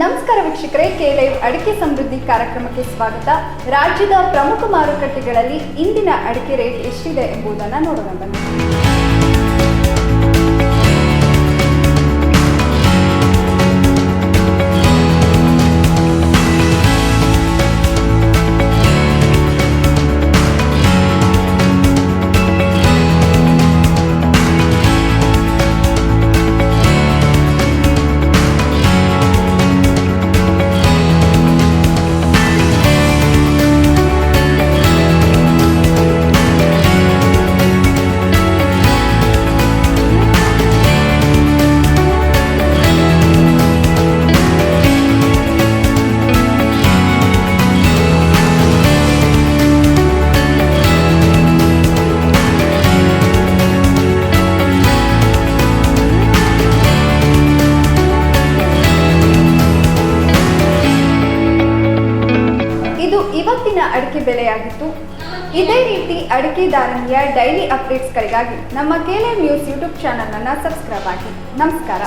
ನಮಸ್ಕಾರ ವೀಕ್ಷಕರೇ K live ಅಡಿಕೆ ಸಮೃದ್ಧಿ ಕಾರ್ಯಕ್ರಮಕ್ಕೆ ಸ್ವಾಗತ. ರಾಜ್ಯದ ಪ್ರಮುಖ ಮಾರುಕಟ್ಟೆಗಳಲ್ಲಿ ಇಂದಿನ ಅಡಿಕೆ ರೇಟ್ ಎಷ್ಟಿದೆ ಎಂಬುದನ್ನು ನೋಡೋಣ ಬನ್ನಿ. ಇದು ಇವತ್ತಿನ ಅಡಿಕೆ ಬೆಲೆಯಾಗಿತ್ತು. ಇದೇ ರೀತಿ ಅಡಿಕೆ ದಾರಣಿಯ ಡೈಲಿ ಅಪ್ಡೇಟ್ಸ್ಗಳಿಗಾಗಿ ನಮ್ಮ ಕೆಲೆ ನ್ಯೂಸ್ ಯೂಟ್ಯೂಬ್ ಚಾನಲ್ ಅನ್ನು ಸಬ್ಸ್ಕ್ರೈಬ್ ಆಗಿ. ನಮಸ್ಕಾರ.